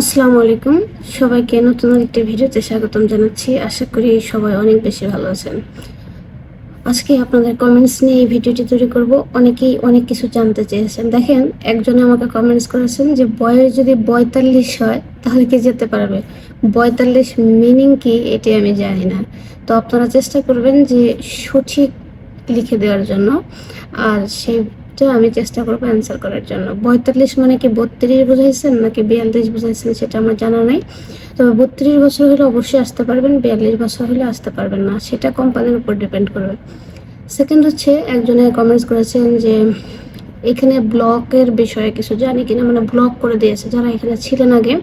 আসসালামু আলাইকুম। সবাইকে নতুন একটি ভিডিওতে স্বাগতম জানাচ্ছি। আশা করি সবাই অনেক বেশি ভালো আছেন। আজকে আপনাদের কমেন্টস নিয়ে এই ভিডিওটি তৈরি করব। অনেকেই অনেক কিছু জানতে চেয়েছেন। দেখেন, একজনে আমাকে কমেন্টস করেছেন যে, বয়স যদি পঁয়তাল্লিশ হয়, তাহলে কি যেতে পারবে? পঁয়তাল্লিশ মিনিং কি, এটি আমি জানি না। তো আপনারা চেষ্টা করবেন যে সঠিক লিখে দেওয়ার জন্য। আর সেইটা আমি চেষ্টা করব অ্যান্সার করার জন্য। পঁয়তাল্লিশ মানে কি বত্রিশ বোঝাইছেন নাকি বিয়াল্লিশ বোঝাইছেন সেটা আমার জানা নাই। তবে বত্রিশ বছর হলে অবশ্যই আসতে পারবেন, বিয়াল্লিশ বছর হলে আসতে পারবেন না। সেটা কোম্পানির উপর ডিপেন্ড করবে। সেকেন্ড হচ্ছে, একজনে কমেন্টস করেছেন যে, এখানে ব্লকের বিষয়ে কিছু জানি কিনা মানে ব্লক করে দিয়েছে। যারা এখানে ছিলেন আগে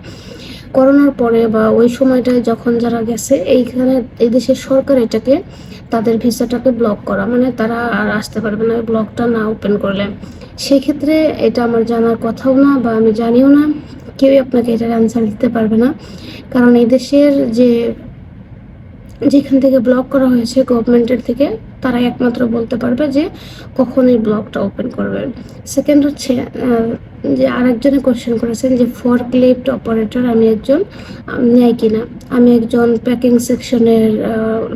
করোনার পরে বা ওই সময়টায় যখন যারা গেছে, এইখানে এই দেশের সরকার এটাকে তাদের ভিসাটাকে ব্লক করা। মানে তারা আর আসতে পারবে না ব্লকটা না ওপেন করলে। সেক্ষেত্রে এটা আমার জানার কথাও না বা আমি জানিও না, কেউই আপনাকে এটার অ্যান্সার দিতে পারবে না। কারণ এই দেশের যে যেখান থেকে ব্লক করা হয়েছে গভর্নমেন্টের থেকে, তারাই একমাত্র বলতে পারবে যে কখন এই ব্লকটা ওপেন করবে। সেকেন্ড হচ্ছে যে আরেকজনে কোয়েশ্চেন করেছেন যে ফর লিফট অপারেটর আমি একজন নেয় কিনা? আমি একজন প্যাকিং সেকশনের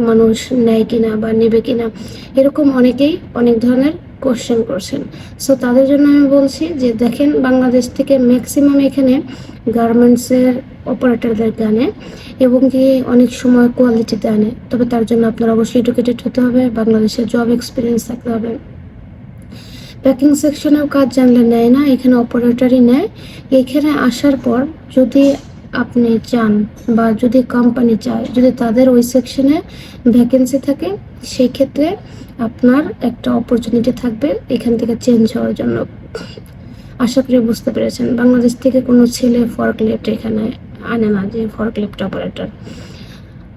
মানুষ নেয় কিনা বা নেবে কিনা? এরকম অনেকেই, অনেক ধরনের কোশ্চেন করছেন। সো তাদের জন্য আমি বলছি যে, দেখেন বাংলাদেশ থেকে ম্যাক্সিমাম এখানে গার্মেন্টসের অপারেটরদেরকে আনে এবং কি অনেক সময় কোয়ালিটিতে আনে। তবে তার জন্য আপনার অবশ্যই এডুকেটেড হতে হবে বাংলাদেশের জব এক্সপিরিয়েন্স থাকতে হবে। প্যাকিং সেকশনেও কাজ জানলে নেয় না, এখানে অপারেটরই নেয়। এখানে আসার পর যদি আপনি চান বা যদি কোম্পানি চায়, যদি তাদের ওই সেকশনে ভ্যাকেন্সি থাকে সেই ক্ষেত্রে আপনার একটা অপরচুনিটি থাকবে এখান থেকে চেঞ্জ হওয়ার জন্য। আশা করি বুঝতে পেরেছেন। বাংলাদেশ থেকে কোনো ছেলে ফর্ক লিফট এখানে আনে না, যে ফর্ক লিফট অপারেটর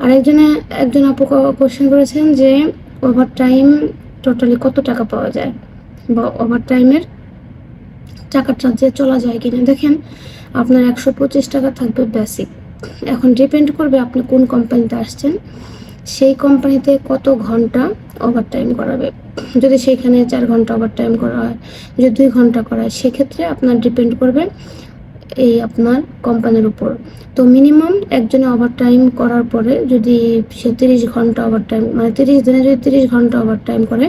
আরেকজনে, একজন আপু কোশ্চেন করেছেন যে ওভার টাইম টোটালি কত টাকা পাওয়া যায়? বা ওভার টাইমের টাকাটা যে চলা যায় কিনা। দেখেন, আপনার একশো পঁচিশ টাকা থাকবে বেসিক এখন ডিপেন্ড করবে আপনি কোন কোম্পানিতে আসছেন। সেই কোম্পানিতে কত ঘণ্টা ওভার টাইম করাবে। যদি সেইখানে চার ঘণ্টা ওভার টাইম করা হয়, যদি দুই ঘণ্টা করা হয়, সেক্ষেত্রে আপনার ডিপেন্ড করবে এই আপনার কোম্পানির উপর। তো মিনিমাম একজনে ওভার টাইম করার পরে যদি সে তিরিশ ঘণ্টা ওভার টাইম মানে তিরিশ দিনে যদি তিরিশ ঘণ্টা ওভার টাইম করে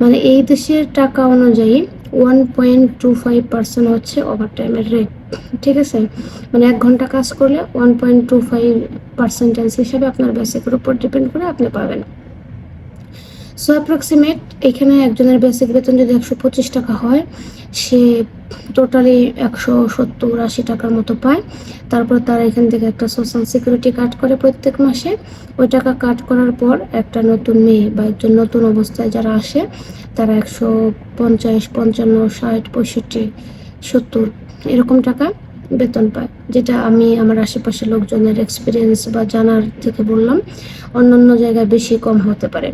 মানে এই দেশের টাকা অনুযায়ী one point two five percent হচ্ছে ওভার টাইমের রেট ঠিক আছে? মানে এক ঘণ্টা কাজ করলে one point two five percentage হিসাবে আপনার বেসিকের উপর ডিপেন্ড করে আপনি পাবেন। সো অ্যাপ্রক্সিমেট এখানে একজনের বেসিক বেতন যদি একশো পঁচিশ টাকা হয়, সে টোটালি একশো সত্তর আশি টাকার মতো পায়। তারপর তারা এখান থেকে একটা সোশ্যাল সিকিউরিটি কাট করে প্রত্যেক মাসে। ওই টাকা কাট করার পর একটা নতুন মেয়ে বা একজন নতুন অবস্থায় যারা আসে, তারা একশো পঞ্চাশ, পঞ্চান্ন, ষাট, পঁয়ষট্টি, সত্তর, এরকম টাকা। বেতন পায়, যেটা আমি আমার আশেপাশের লোকজনের এক্সপিরিয়েন্স বা জানার থেকে বললাম, অন্যান্য জায়গায় বেশি কম হতে পারে।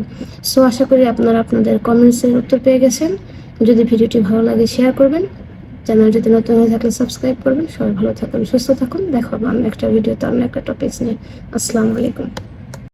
সো আশা করি আপনারা আপনাদের কমেন্টসের উত্তর পেয়ে গেছেন। যদি ভিডিওটি ভালো লাগে শেয়ার করবেন। চ্যানেল যদি নতুন হয়ে থাকলে সাবস্ক্রাইব করবেন। সবাই ভালো থাকুন, সুস্থ থাকুন। দেখো অন্য একটা ভিডিওতে অন্য একটা টপিক নিয়ে। আসসালামু আলাইকুম।